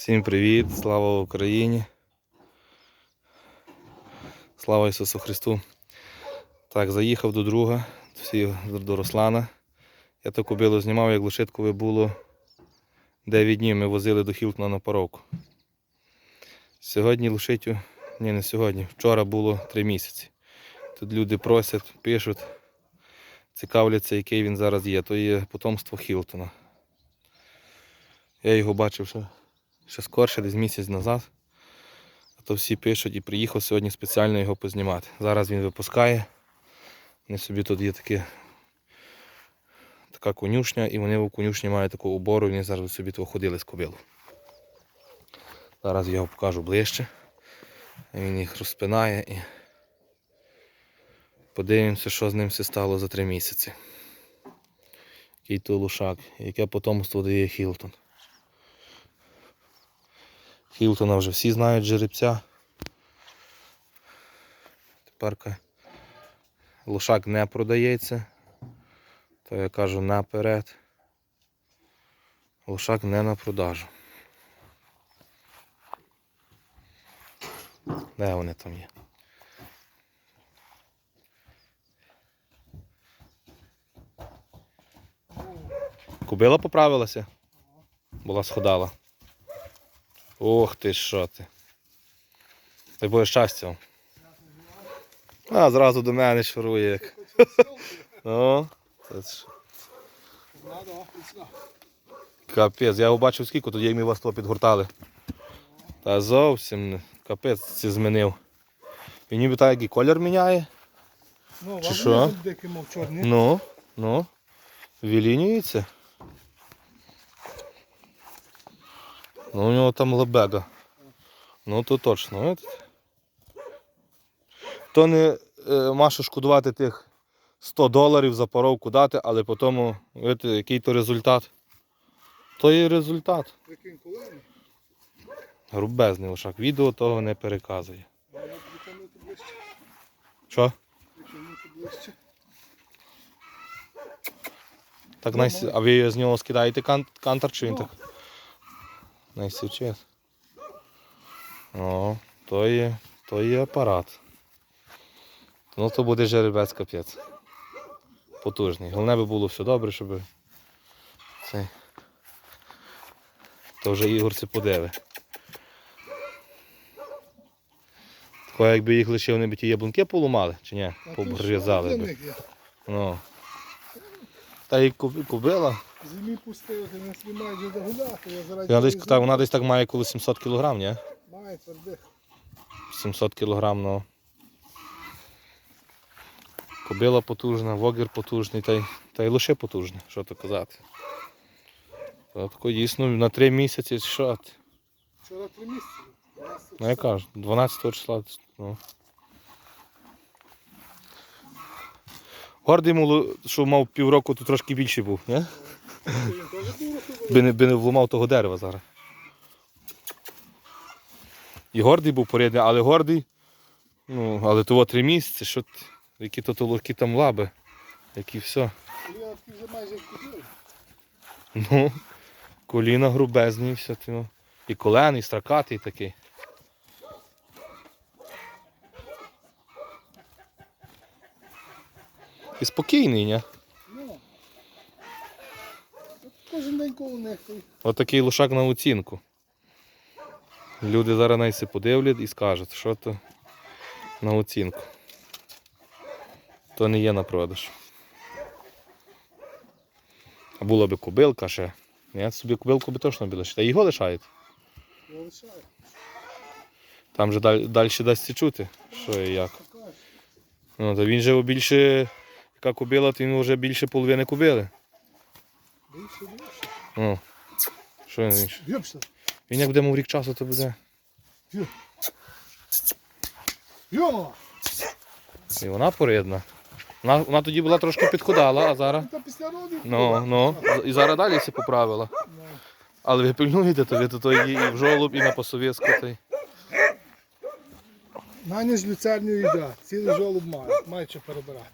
Всім привіт, слава Україні. Слава Ісусу Христу. Так, заїхав до друга, до Руслана. Я ту кобилу знімав, як лошиткове було 9 днів. Ми возили до Хілтона на паровку. Сьогодні лошитю, ні, не сьогодні, вчора було 3 місяці. Тут люди просять, пишуть, цікавляться, який він зараз є. То є потомство Хілтона. Я його бачив ще ще скорше, десь місяць назад. А то всі пишуть і приїхав сьогодні спеціально його познімати. Зараз він випускає. Вони собі тут є таке, така конюшня, і вони в конюшні мають таку обору, і вони зараз собі тут ходили з кобилу. Зараз я його покажу ближче. Він їх розпинає і подивимося, що з ним все стало за три місяці. Який то лошак, яке потомство дає Хілтон. Хілтона вже всі знають жеребця. Тепер лошак не продається. То я кажу наперед. Лошак не на продажу. Де вони там є? Кубила поправилася? Була сходала. Ох ти що ти. Дай Боже щастя. А, зразу до мене шурує як. Ну, це ж капець. Я його бачив скільки, тоді ми вас то підгортали. Та зовсім не. Капець це змінив. Він ніби так як і колір міняє. Ну, Чи що? дикий, мов чорний. Ну, ну. Вілінюється. Ну, у нього там лебега. Ну, то точно. То не е, Маша шкодувати тих 100 доларів за поровку дати, але по тому, видите, який то результат. То є результат. Прикинь, коли? Грубезний лошак. Відео того не переказує. Що? Так найс... А ви з нього скидаєте кан... кантар чи він так? Найсівчес. О, то є, то є апарат. Ну то буде жеребець капець. Потужний. Головне би було все добре, щоб цей. То вже Ігор це подиви. Тако якби їх лишив, вони б ті яблунки поламали, чи ні? Них є? Ну. Та куби- кубила. Зимі пустили, ти не маєш де. Я заради Вона десь, так, вона десь так має коли 700 кг, ні? Має твердих. 700 кг, ну. Кобила потужна, вогір потужний, та й, та й лише потужний, що то казати. Та дійсно на 3 місяці, що ти? Вчора три місяці. Ну я кажу, 12 числа. Ну. Гордий що мав півроку, то трошки більший був, ні? Би не, би не вломав того дерева зараз. І гордий був порядний, але гордий. Ну, але того три місяці, що які то толоки там лаби, які все. Ну, коліна грубезні, і все. ти, Ну. І колен, і стракатий такий. І спокійний, ні? Кожен день коло них. Отакий лошак на оцінку. Люди зараз найси подивлять і скажуть, що то на оцінку. То не є на продаж. А була би кобилка ще. Ні, собі кобилку би точно би лишити. Та його лишають. Я лишаю. Там же далі, далі дасть чути, що і як. Ну, то він же більше, яка кобила, то він вже більше половини кобили. Ну, що він більше? Він як буде мов рік часу, то буде. Йо! І вона порідна. Вона, вона тоді була трошки підходала, а зараз. Та після родів. Ну, ну. І зараз далі все поправила. Але ви пильнуєте, то ви то, і в жолоб, і на посовєтську. То й... Наня з люцерню йде, цілий жолоб має, має що перебирати.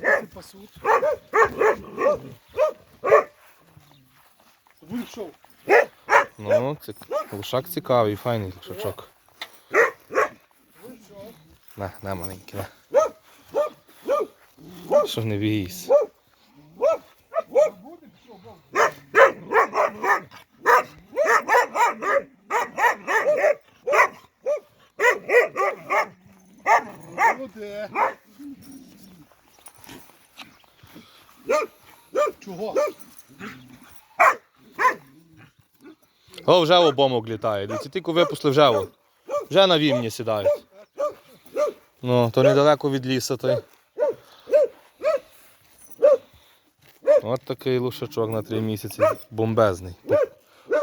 Зараз пасуть. Буде шов. Ну, цик... лушак цікавий, файний лушачок. На, на маленький, на. Що не бійся. О, вже обомок літає. Дивіться, тільки випустили вже. о. Вже на вімні сідають. Ну, то недалеко від лісу той. От такий лушачок на три місяці. Бомбезний.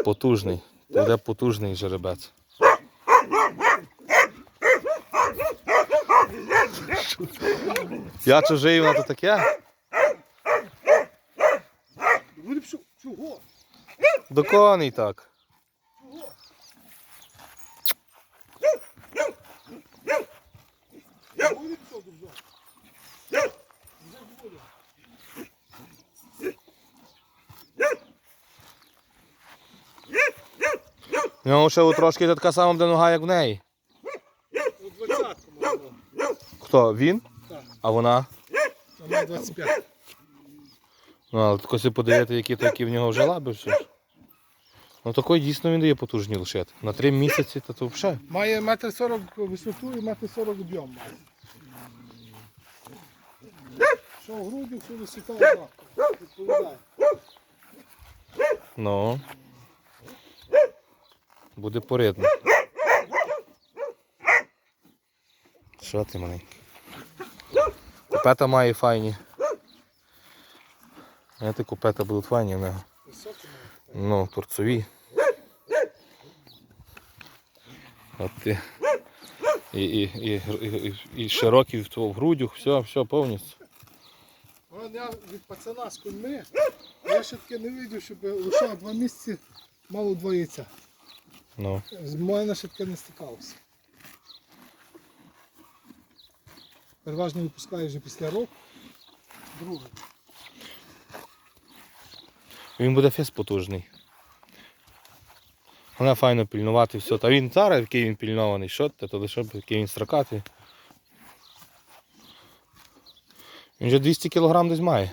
Потужний. Буде потужний жеребець. Я чужий, вона то таке? До коней так. У нього ще трошки така сама буде нога, як в неї. У двадцятку можна. Хто? Він? Так. А вона? Вона 25. Ну, але тако подивити, які такі в нього вже лаби все. ж. Ну такий дійсно він дає потужні лошити. На три місяці то, то взагалі. Має метр сорок висоту і метр сорок об'єм має. Що в грудях, що висота однаково. Відповідає. Ну. Буде порядно. Що ти маленький? Купета має файні. Ти купета будуть файні в нього. Ну, торцові. От ти. І, і, і, і, і, широкі в, грудях, все, все повністю. Я від пацана з коньми, я ще таке не видів, щоб лише два місяці мало яйця. Ну. З мене ще таке не стикалося. Переважно випускаю вже після року. Другий. Він буде фес потужний. Вона файно пільнувати все. Та він зараз, який він пільнований, що ти, то лише який він строкатий. Він вже 200 кг десь має.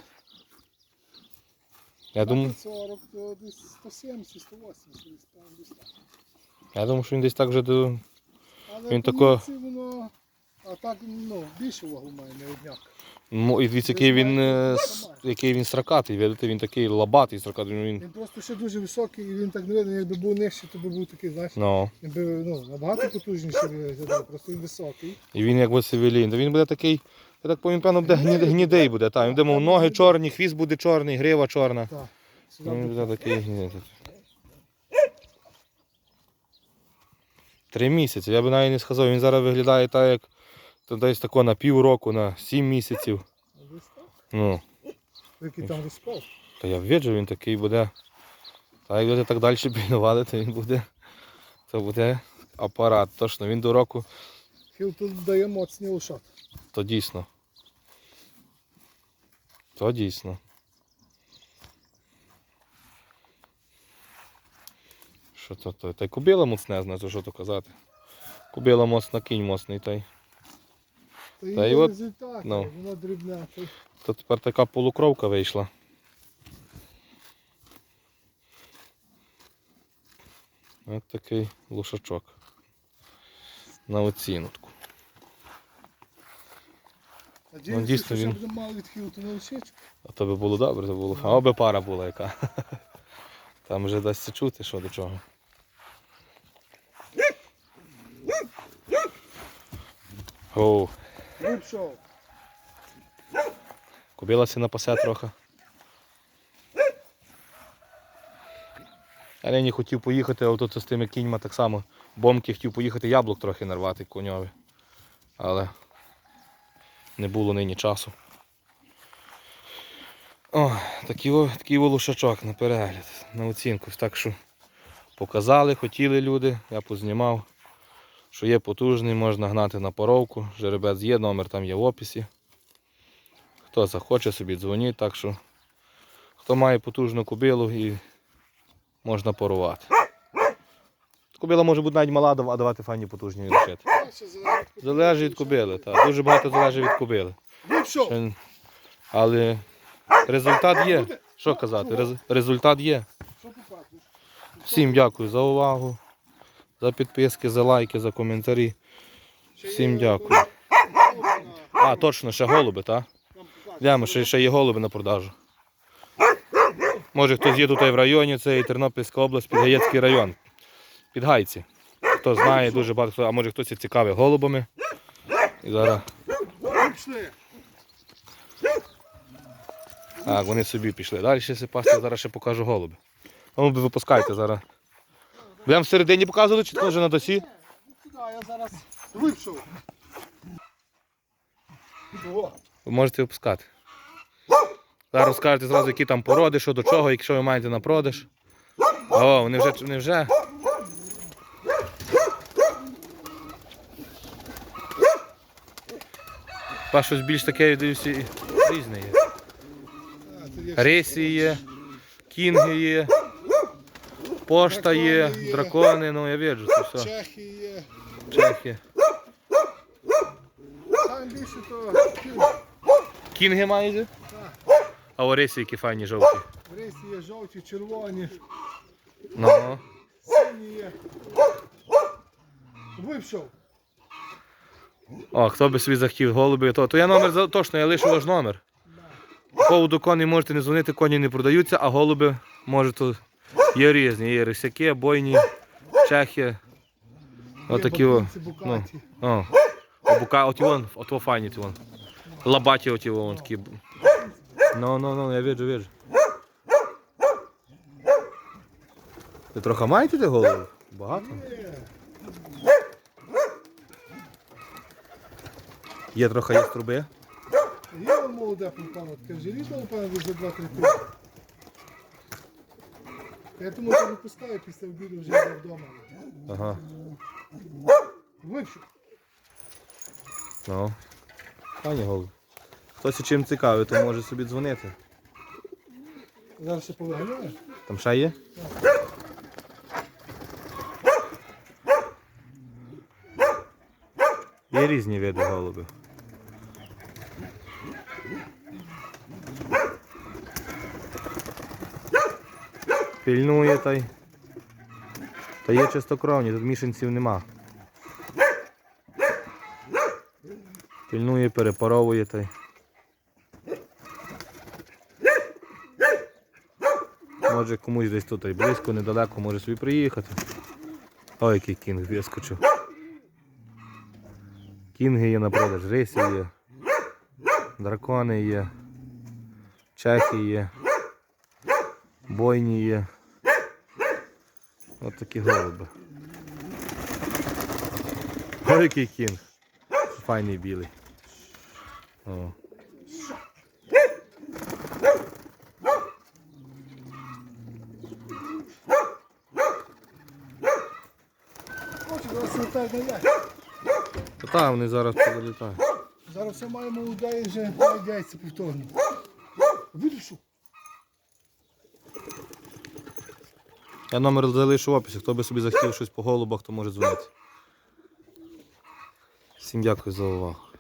Я думаю, 40, десь 170, 180, десь там десь так. Я думаю, що він десь так вже до. Але Він тако- воно, а так ну, більше вагу має, не одняк. Мо- І дивіться, який він, е, с- який він строкатий. Видите, він такий лобатий строкатий. ну, Він, Він просто ще дуже високий і він так не видно, якби був нижче, то би був такий, знаєш, ну, він би ну, набагато потужніший виглядав, просто він високий. і він як Василін. Та він буде такий, я так пам'ятаю, певно, буде гні- гнідий буде. Та, він буде, мов, ноги чорні, хвіст буде чорний, грива чорна. Так. Сюди Він буде. буде такий гнідий. Три місяці, я би навіть не сказав, він зараз виглядає так, як то десь тако на півроку, на сім місяців. Ну, Який там розкол. то я бачу, він такий буде. Та як буде так далі пільнувати, то він буде. То буде апарат. Точно, він до року, Хіл тут дає моцні лошад. то дійсно. То дійсно. Що то, то? Та й кубила моцнезна, то що то казати. Кубила моцна, кінь моцний та й. Та Та й от, ну. воно дрібне. то тепер така полукровка вийшла. Ось такий лушачок. На оцінку. Надіюся, Ну, дійсно, він- на. А то би було добре, то було. А оби пара була яка. Там вже дасть чути, що до чого. Оу, кубилася на пасе трохи. Я нині хотів поїхати, а тут з тими кіньма так само. Бомки хотів поїхати яблук трохи нарвати коньові. Але не було нині часу. О, такий, такий о лошачок на перегляд, на оцінку. Так що показали, хотіли люди, я познімав, що є потужний, можна гнати на поровку. Жеребець є, номер там є в описі. Хто захоче, собі дзвоніть, так що хто має потужну кобилу і можна порувати. Кобила може бути навіть мала, а давати файні потужні лишити. Залежить від кобили, так. Дуже багато залежить від кобили. Але результат є. Що казати? Результат є. Всім дякую за увагу, за підписки, за лайки, за коментарі. Всім дякую. А, точно, ще голуби, так? Глянемо, ще, ще є голуби на продажу. Може хтось є тут і в районі, це і Тернопільська область, Підгаєцький район. Підгайці. Хто знає, дуже багато а може хтось і цікавий голубами. І зараз. Так, вони собі пішли. Далі ще сипасти, зараз ще покажу голуби. Ну випускайте зараз. Будемо всередині показувати, чи теж на досі? Сюди, я зараз вийшов. Ви можете випускати. Зараз розкажете зразу, які там породи, що до чого, якщо ви маєте на продаж. О, вони вже, вони вже. Та щось більш таке я дивлюся, різне є. Рейсі є, кінги є, пошта є, Дракони ну я бачу, це все. Чехи є. Чехи. Там більше то Кінги маєте? Так. А оресі які файні жовті. в рейсі є жовті, червоні, Ну. сині є. Вийшов. О, хто би собі захотів голуби, то, то я номер за- точно, я лишу ваш номер. По поводу коней можете не дзвонити, коні не продаються, а голуби може то є різні. Є рисяки, бойні, чехи. Отакі о. Букаті. О, о бука, от вон, от во файні ті вон. Лабаті оті вон такі. Ну, ну, ну, я бачу, бачу. Ви трохи маєте де голову? Багато? Є. Трохи є труби. Є молоде панпано, таке літо, напевно, вже 2-3 тижні. Я тому що випускаю після обіду вже вдома. Ага. Вийшов. Ну. Пані голову. Хтось чим цікавий, то може собі дзвонити. Зараз ще повиганяю. Там ще є? Є різні види голубів. Пільнує та й. Та є чистокровні, тут мішанців нема. Пільнує, перепаровує та й. Може комусь десь тут і близько, недалеко може собі приїхати. Ой, який кінг вискочив. Кінги є на продаж, рейси є. Дракони є. Чехи є. Бойні є. Ось такі голуби. Ой, який кінг. Файний білий. О. Та там вони зараз повилітають. Зараз все маємо і вже яйця повторно. Я номер залишу в описі. Хто би собі захотів щось по голубах, то може дзвонити. Всім дякую за увагу.